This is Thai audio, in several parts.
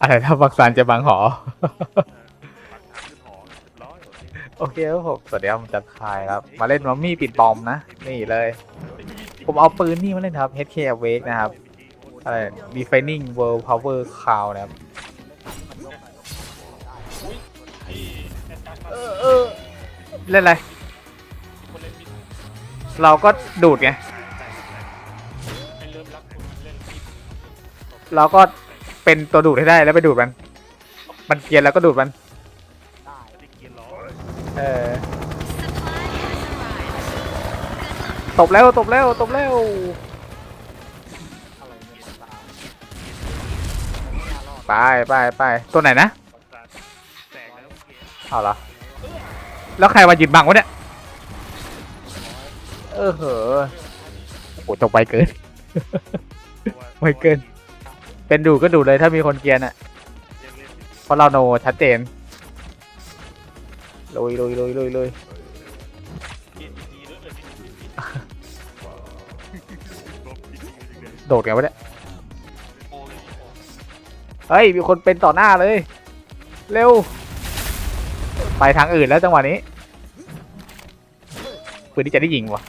อะไรถ้าบักซันจะบังหอบางหอเรียบร้อโอเคครับผมสวัสดีครับผมจัดคายครับ มาเล่นมัมมี่ปิดบอมนะ นี่เลย ผมเอาปืนนี่มาเล่นครับ HK Awake นะครับ อะไร Defining World Power Cloud นะครับเล่นอะไร เราก็ดูดไง เราก็ เป็นตัวดูดให้ได้แล้วไปดูดมัน มันเกรียนแล้วก็ดูดมัน ได้เกียร์ล้อเออตบแล้วตบแล้วตบแล้วไปไปไปตัวไหนนะบางทางแตกแล้วเกียร์เอาเหรอแล้วใครมายืนบังวะเนี่ยเออเหอะโอ้โหจบไปเกิน ไวเกิน เป็นดูดก็ดูดเลยถ้ามีคนเกรียนอะยังเล่นอยู่เพราะเราโนชัดเจนลุยลุยลุยลุยลุยเกียร์ดีๆด้วยเลยลบดีๆอยู่เลยโดดไงวะเนี่ยโอ้ยเฮ้ย มีคนเป็นต่อหน้าเลย เร็ว ไปทางอื่นแล้วจังหวะนี้ปืนที่จะได้ยิงวะ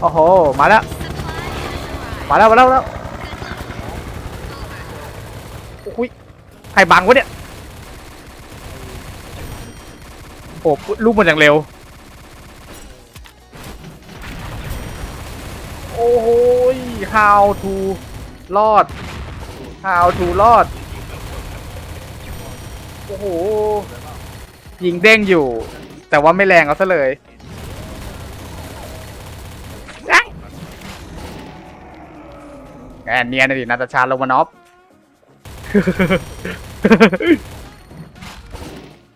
โอ้โห มาแล้ว มาแล้ว มาแล้วแล้วโอ้ยใครบังวะเนี่ย โอ้ลูกมันอย่างเร็ว โอ้โหย how to รอด how to รอด โอ้โห ยิงเด้งอยู่ แต่ว่าไม่แรงเอาซะเลยได้ แอนเนียนนะดินาตาชาโรมานอฟ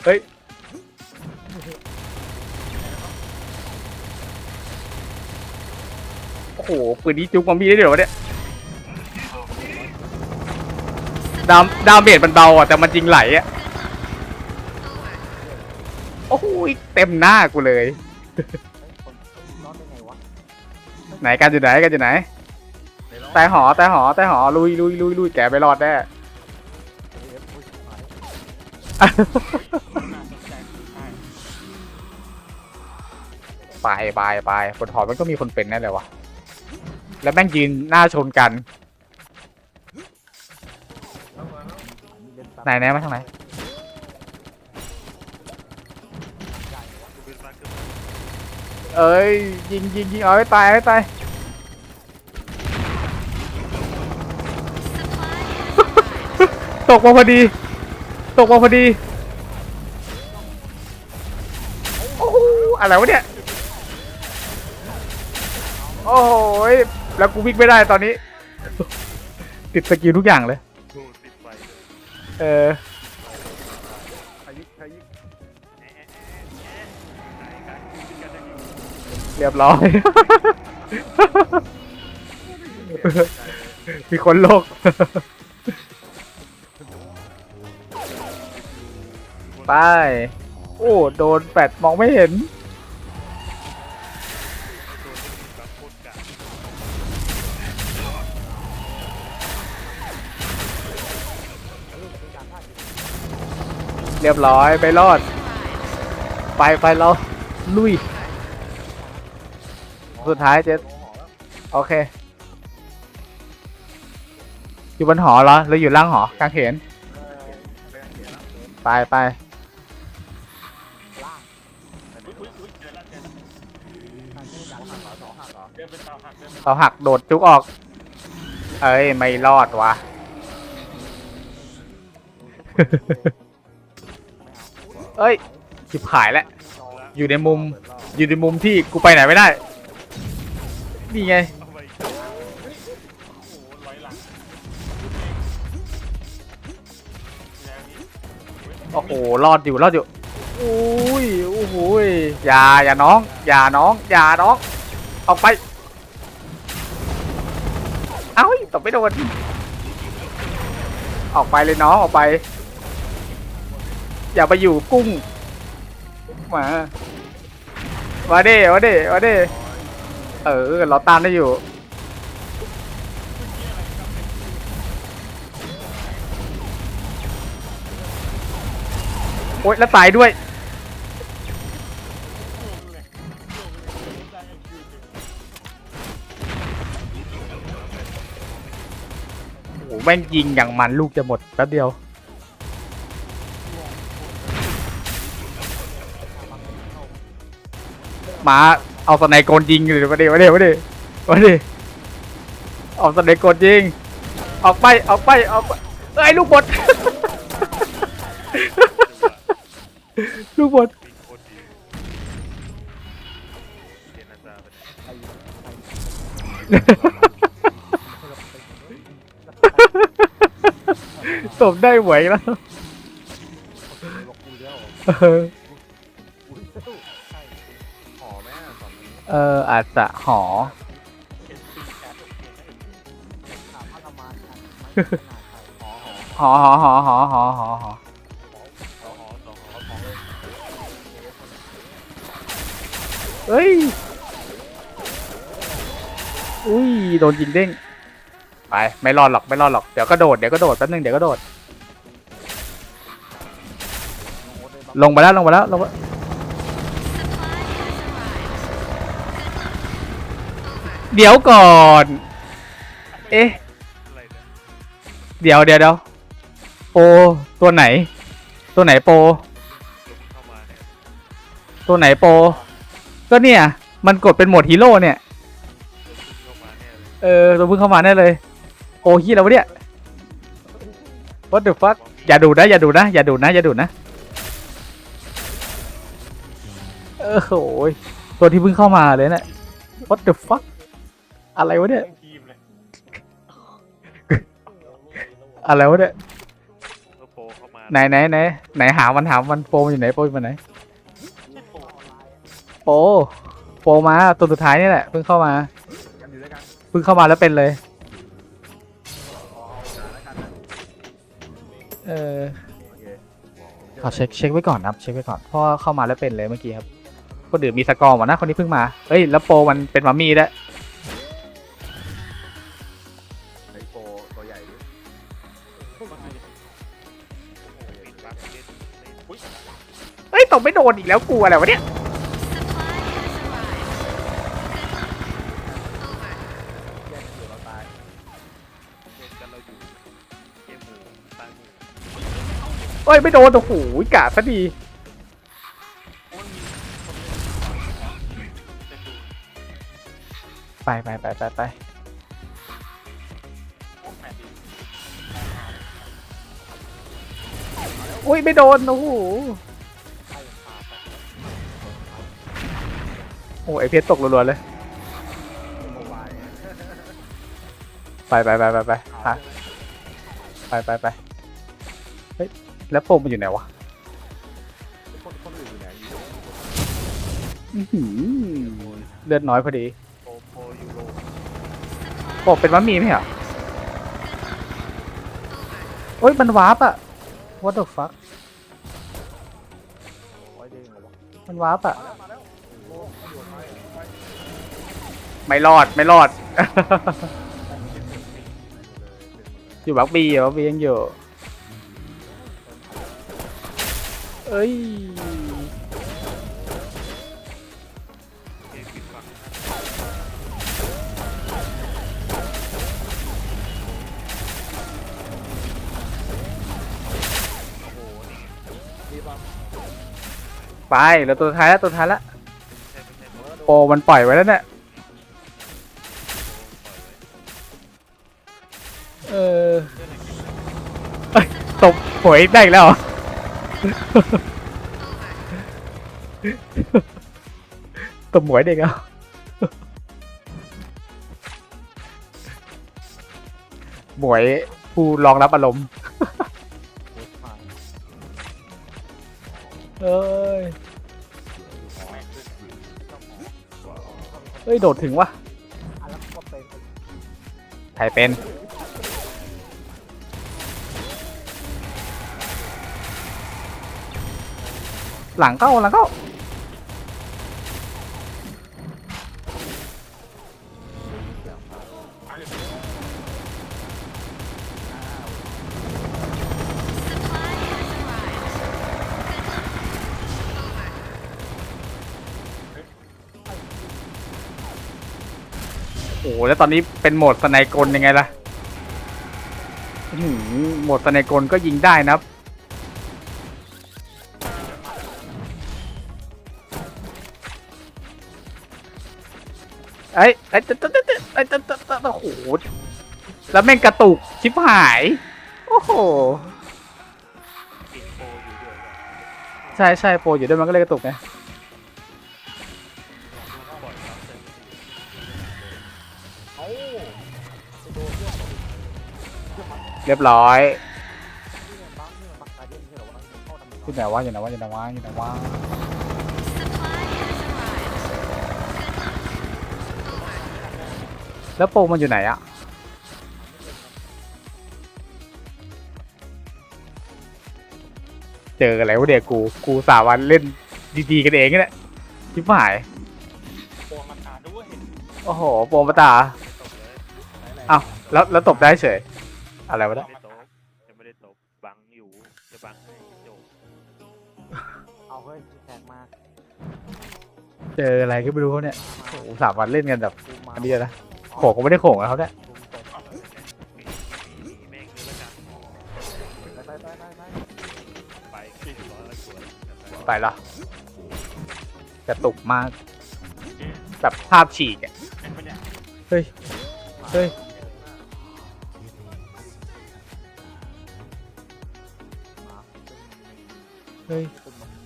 เฮ้ยโอ้โหปืนนี้จุกมัมมี่ได้ด้วยเหรอวะเนี่ยดามดามเบจมันเบาอะแต่มันจริงไหลอะโอ้โหเต็มหน้ากูเลย ไหนกันอยู่ไหนกันอยู่ไหน ใต้หอใต้หอใต้หอลุยลุยลุยลุยแกไปรอดแน่ไปไปไปบนหอมันก็มีคนเป็นแน่เลยวะแล้วแม่งยืนหน้าชนกันไหนไหนมาทางไหนปืนมาเกือบเอ้ยยิงยิงยิงเอาให้ตายเอาให้ตาย ตกมาพอดี ตกมาพอดี โอ้โหอะไรวะเนี่ย โอ้โหยแล้วกูวิ่งไม่ได้ตอนนี้ ติดสกิลทุกอย่างเลยดนติดไฟเออายุพายุเรียบร้อย มีคนโลก ไป โอ้ โดนแปดมองไม่เห็น เรียบร้อยไปรอด ไปไปเราลุย สุดท้ายเจ๊โอเค อยู่บนหอเหรอหรืออยู่ล่างหอกลางเขนไปไป เป็นเสาหักเดินเป็นเขาหักโดดจุกออก เอ้ย ไม่รอดว่ะเอ้ยจิบหายแล้ว อยู่ในมุม อยู่ในมุมที่กูไปไหนไม่ได้ นี่ไงเอาไปโอ้โหร้อยหลังแล้วนี่โอ้โห รอดอยู่ รอดอยู่อุ้ยโอ้โหยอย่า อย่าน้อง อย่าน้อง อย่าน้อง ออกไป เอ้าตบไม่โดน ออกไปเลยน้องออกไป อย่าไปอยู่กุ้ง มามาดิมาดิมาดิเออ เราตามได้อยู่โอ๊ยแล้วตายด้วย แม่งยิงอย่างมันลูกจะหมดแป๊บเดียว มาเอาสไนโกนยิงเลยมาดิมาดิมาดิมาดิเอาสไนโกนยิง ออกไปออกไปออกไปเอ้ยลูกบด ลูกบดมีโค ตรดีเจนนาซาไปไหนสมไหวแล้วบอกกูแล้วเออกูแล้วใช่อแม่สองนี้เอออาจจะหอ ถามว่าทำมาไม่ขนาดใครหอหอหอหอหอหอหอหอหอสอหอสองหอสอเลยเอ้ย อุ้ย โดนยิงเด้ง ไปไม่รอดหรอกไม่รอดหรอกเดี๋ยวก็โดดเดี๋ยวก็โดดแป๊บนึงเดี๋ยวก็โดด ลงไปแล้วลงไปแล้วลงไปเดี๋ยวก่อน เอ๊ะ เดี๋ยวเดี๋ยวเดี๋ยวโปรตัวไหน ตัวไหนโปรตัวไหนโปรก็เนี่ย มันกดเป็นโหมดฮีโร่เนี่ยเข้ามาเนี่ยเลยเออ ตัวเพิ่งเข้ามาแน่เลย โอ้ฮี้แล้ววะเนี่ย what the fuck อย่าดูนะอย่าดูนะอย่าดูนะอย่าดูนะเออโอ้ยตัวที่เพิ่งเข้ามาเลยเนี่ย what the fuck อะไรวะเนี่ย ทั้งทีมเลยอะไรวะเนี่ยก็โปรเข้ามาไหนไหนไหนไหนหามันหามันโปรมันอยู่ไหนโปรอยู่ไหนไม่โปรออนไลน์โปรโปรมาตัวสุดท้ายนี่แหละเพิ่งเข้ามากันอยู่ด้วยกันเพิ่งเข้ามาแล้วเป็นเลย เออโอเคขอเช็คเช็คไว้ก่อนนะครับ เช็คไว้ก่อนเพราะว่าเข้ามาแล้วเป็นเลยเมื่อกี้ครับคนอื่นมีสกอร์หมดนะคนนี้เพิ่งมาเฮ้ยแล้วโปรมันเป็นมัมมี่ด้วยไอโปรตัวใหญ่ดิโอ้โหปิดบัฟเล่นเล่นอุ้ยเฮ้ยตกไม่โดนอีกแล้วกลัวอะไรวะเนี่ยแย เฮ้ยไม่โดนโอ้โหกะซะดีไปไปไปไปไปอุ้ยไม่โดนโอ้โหใช่พาไปโอ้ไอเพชรตกรัวๆเลย ไปไปไปไปไปไปไปไป แล้วโปรมันอยู่ไหนวะคนคนอื่นอยู่ไหนอยู่อื้อหือเลือดน้อยพอดีโปรโปรยูโรโปรเป็นมัมมี่ไหมเหรอโอ้ยมันวาร์ปอะ what the fuck โอ้ยเด้งเหรอวะมันวาร์ปอะมาแล้วโอ้โหไปไปไม่รอดไม่รอด อยู่บักบีอะบักบียังอยู่ เอ้ยเกมปิดฝั่งโอ้โหนี่นี่บ้างไปแล้วตัวท้ายแล้วตัวท้ายแล้วโปรโปรมันปล่อยไว้แล้วเนี่ยเออตบหวยได้อีกแล้ว ตบหวยเด็กแล้วหมวยผู้รองรับอารมณ์เอ้ยเฮ้ย โดดถึงวะใครเป็น หลังเข้าหลังเข้าโอ้แล้วตอนนี้เป็นโหมดสไนกลยังไงล่ะโหมดสไนกลก็ยิงได้นะครับ ไอ้ไอ้ตะตะตะตะไอ้ตะตะตะตะโอ้โหแล้วแม่งกระตุกชิบหาย โอ้โหปิดโปรอยู่ด้วยก็ใช่ใช่โปรอยู่ด้วยมันก็เลยกระตุกไงปล่อยครับแต่เอ้าไปโดนเรื่องเรื่องมันเรียบร้อยนี่ไงบังนี่มันบังการเด่นใช่เหรอวะเข้าทำหนึ่งอยู่ไหนวะอยู่ไหนวะอยู่ไหนวะอยู่ไหนวะ แล้วโปรมันอยู่ไหนอะเจออะไรวะเดี๋ยวกู กูสาวันเล่นดีๆกันเองนี่แหละชิบหาย โปงมันขาดด้วยโอ้โห โปรมาตาตกเลยไหนๆอ้าว แล้วแล้วตบได้เฉย อะไรวะไม่เนี่ยได้ตบยังไม่ได้ตบบังอยู่จะบังให้โจบเอาเฮ้ยแขกมาเจออะไรก็ไม่รู้เขาเนี่ยโอ้โหสามวันเล่นกันแบบ กูมาอันนี้นะ โขกก็ไม่ได้โขกนะเขาเนี่ยกูตบมีมีแม่งเลยละกันไปไปไปไปไปไปขึ้นร้อยละสวยไปละกระตุกมากแบบภาพฉีกอะเฮ้ย เฮ้ยเฮ้ย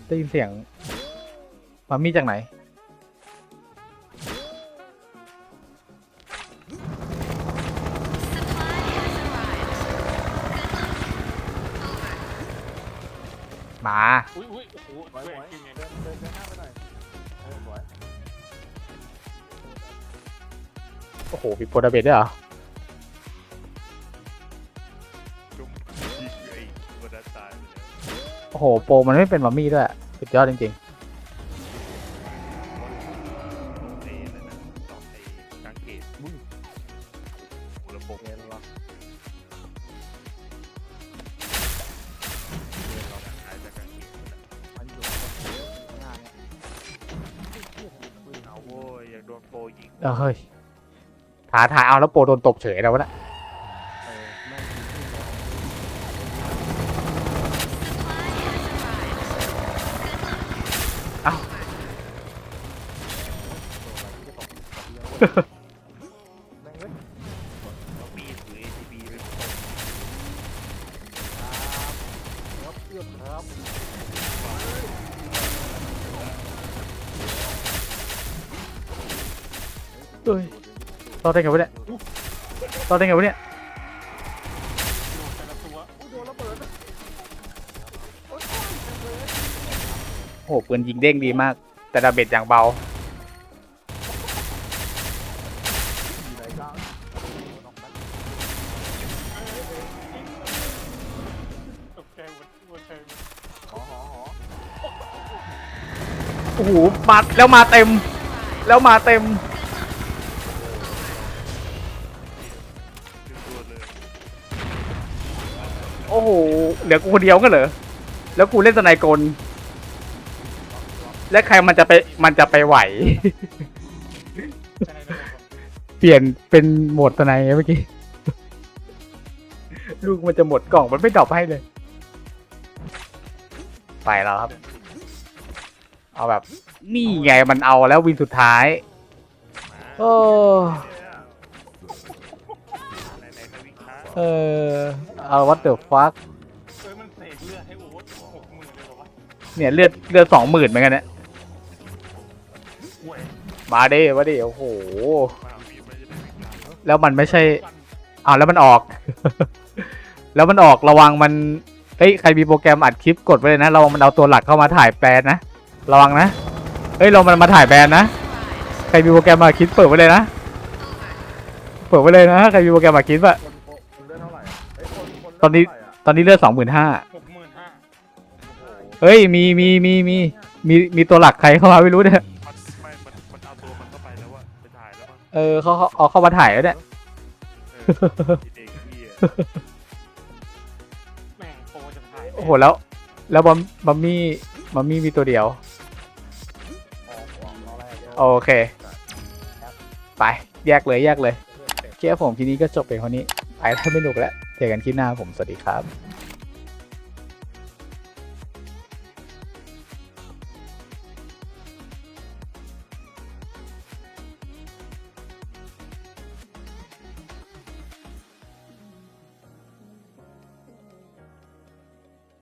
ได้ยินเสียงมามีจากไหน โอ้โหมีโปรดาเบตด้วยเหรอจุ่มยิงไอ้ตัวด้านซ้ายไปเลยโอ้โหโปรมันไม่เป็นมัมมี่ด้วยสุดยอดจริงเอเลยนะสองเอกลางเขตมึงระบบเรียนหรอเราขายจากกลางเขตมันอยู่ข้างหน้าเนี่ยเทียบยิงปืนเอาเอาโว้ยอยากโดนโปรยิง ๆเออเฮ้ย ท้าทายเอาแล้วโปรโดนตบเฉยแล้วนะเออแม่งยิงปืนเอาเอ้าเว้ย รอดได้ไงวะเนี่ยรอดได้ไงวะเนี่ยโอ้โหปืนยิงเด้งดีมาก แต่ดาเบจอย่างเบา โอ้โหมาแล้วมาเต็ม แล้วมาเต็ม ลือกูคนเดียวก็เหรอแล้วกูเล่นสไนกล และใครมันจะไปมันจะไปไหวใช่ระบบเปลี่ยนเป็นโหมดสไนไงเมื่อกี้ลูกมันจะหมดกล่องมันไม่ดรอปให้เลย ไปแล้วครับ เอาแบบ นี่ไงมันเอาแล้ววินสุดท้ายมาโอ้ไหนไหนใครวิ่งช้าเออเอาวัตเตอร์ฟัก เนี่ยเลือดเลือดสองหมื่นเหมือนกันเนี่ยมาดิมาดิโอ้โห แล้วมันไม่ใช่อ้าวแล้วมันออก แล้วมันออกระวังมันเฮ้ยใครมีโปรแกรมอัดคลิปกดไว้เลยนะระวังมันเอาตัวหลักเข้ามาถ่ายแบรนะระวังนะเฮ้ยเรามันมาถ่ายแบรนะใครมีโปรแกรมอัดคลิปเปิดไว้เลยนะเปิดไว้เลยนะใครมีโปรแกรมอัดคลิปอะคนคนเลือดเท่าไหร่อะตอนนี้ตอนนี้เลือดสองหมื่นห้า เฮ้ยมีมีมีมีมีมีตัวหลักใครเข้ามาไม่รู้เนี่ยมันไม่มันมันเอาตัวมันเข้าไปแล้วอะไปถ่ายแล้วมั้งเออเขาเขาเอาเข้ามาถ่ายแล้วเนี่ยเออไอ้เด็กเหี้ยแม่งโปรจะถ่ายโอ้โหแล้ว แล้วบัมบัมมี่บัมมี่มีตัวเดียวออกออกเอาอะไรอะโอเค ไปเแยกเลยแยกเลยเพื่อนเต็มเคียผมทีนี้ก็จบไปเท่านี้ไปแล้วไม่หนุกแล้วเจอกันคลิปหน้าผมสวัสดีครับ